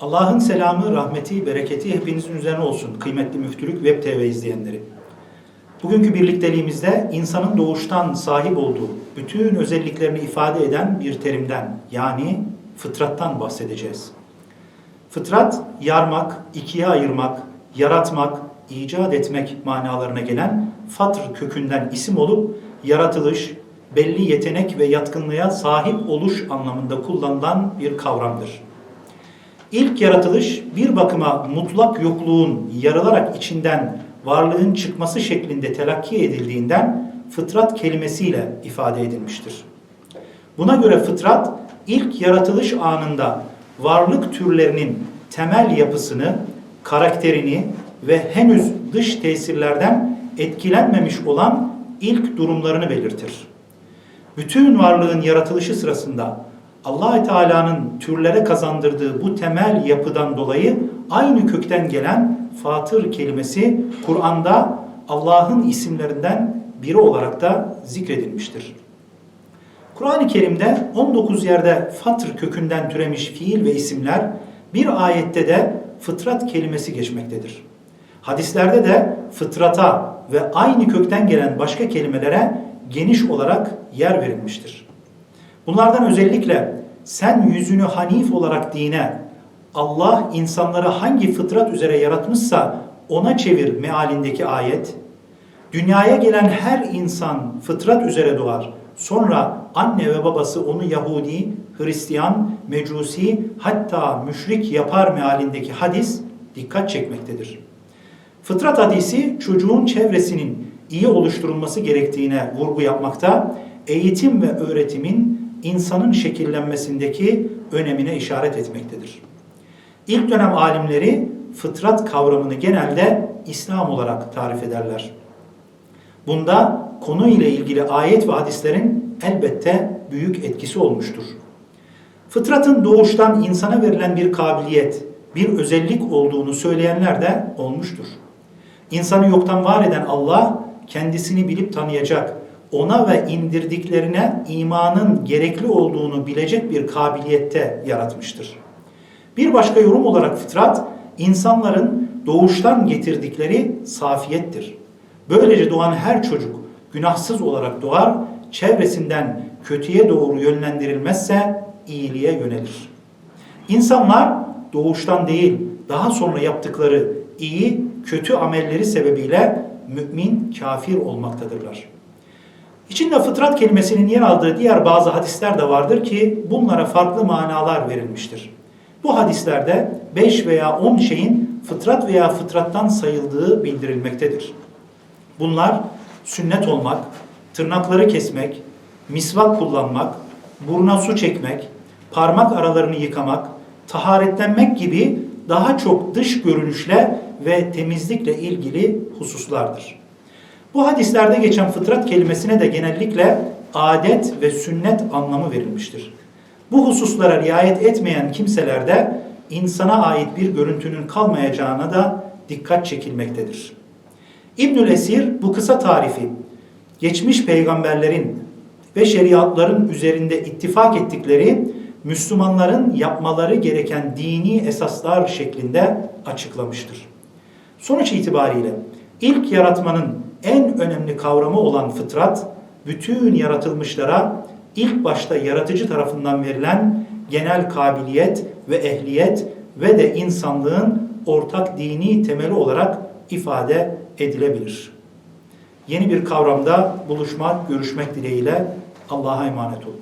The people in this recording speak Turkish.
Allah'ın selamı, rahmeti, bereketi hepinizin üzerine olsun kıymetli Müftülük Web TV izleyenleri. Bugünkü birlikteliğimizde insanın doğuştan sahip olduğu bütün özelliklerini ifade eden bir terimden yani fıtrattan bahsedeceğiz. Fıtrat, yarmak, ikiye ayırmak, yaratmak, icat etmek manalarına gelen fatr kökünden isim olup yaratılış, belli yetenek ve yatkınlığa sahip oluş anlamında kullanılan bir kavramdır. İlk yaratılış bir bakıma mutlak yokluğun yarılarak içinden varlığın çıkması şeklinde telakki edildiğinden fıtrat kelimesiyle ifade edilmiştir. Buna göre fıtrat ilk yaratılış anında varlık türlerinin temel yapısını, karakterini ve henüz dış tesirlerden etkilenmemiş olan ilk durumlarını belirtir. Bütün varlığın yaratılışı sırasında allah Teala'nın türlere kazandırdığı bu temel yapıdan dolayı aynı kökten gelen fatır kelimesi Kur'an'da Allah'ın isimlerinden biri olarak da zikredilmiştir. Kur'an-ı Kerim'de 19 yerde fatr kökünden türemiş fiil ve isimler bir ayette de fıtrat kelimesi geçmektedir. Hadislerde de fıtrata ve aynı kökten gelen başka kelimelere geniş olarak yer verilmiştir. Bunlardan özellikle sen yüzünü hanif olarak dine, Allah insanları hangi fıtrat üzere yaratmışsa ona çevir mealindeki ayet, dünyaya gelen her insan fıtrat üzere doğar. Sonra anne ve babası onu Yahudi, Hristiyan, Mecusi hatta müşrik yapar mealindeki hadis dikkat çekmektedir. Fıtrat hadisi çocuğun çevresinin iyi oluşturulması gerektiğine vurgu yapmakta, eğitim ve öğretimin insanın şekillenmesindeki önemine işaret etmektedir. İlk dönem alimleri fıtrat kavramını genelde İslam olarak tarif ederler. Bunda konu ile ilgili ayet ve hadislerin elbette büyük etkisi olmuştur. Fıtratın doğuştan insana verilen bir kabiliyet, bir özellik olduğunu söyleyenler de olmuştur. İnsanı yoktan var eden Allah kendisini bilip tanıyacak, ona ve indirdiklerine imanın gerekli olduğunu bilecek bir kabiliyette yaratmıştır. Bir başka yorum olarak fıtrat, insanların doğuştan getirdikleri safiyettir. Böylece doğan her çocuk günahsız olarak doğar, çevresinden kötüye doğru yönlendirilmezse iyiliğe yönelir. İnsanlar doğuştan değil, daha sonra yaptıkları iyi, kötü amelleri sebebiyle mümin, kafir olmaktadırlar. İçinde fıtrat kelimesinin yer aldığı diğer bazı hadisler de vardır ki bunlara farklı manalar verilmiştir. Bu hadislerde 5 veya 10 şeyin fıtrat veya fıtrattan sayıldığı bildirilmektedir. Bunlar sünnet olmak, tırnakları kesmek, misvak kullanmak, buruna su çekmek, parmak aralarını yıkamak, taharetlenmek gibi daha çok dış görünüşle ve temizlikle ilgili hususlardır. Bu hadislerde geçen fıtrat kelimesine de genellikle adet ve sünnet anlamı verilmiştir. Bu hususlara riayet etmeyen kimselerde insana ait bir görüntünün kalmayacağına da dikkat çekilmektedir. İbnül Esir bu kısa tarifi geçmiş peygamberlerin ve şeriatların üzerinde ittifak ettikleri Müslümanların yapmaları gereken dini esaslar şeklinde açıklamıştır. Sonuç itibariyle ilk yaratmanın en önemli kavramı olan fıtrat, bütün yaratılmışlara ilk başta yaratıcı tarafından verilen genel kabiliyet ve ehliyet ve de insanlığın ortak dini temeli olarak ifade edilebilir. Yeni bir kavramda buluşmak, görüşmek dileğiyle Allah'a emanet olun.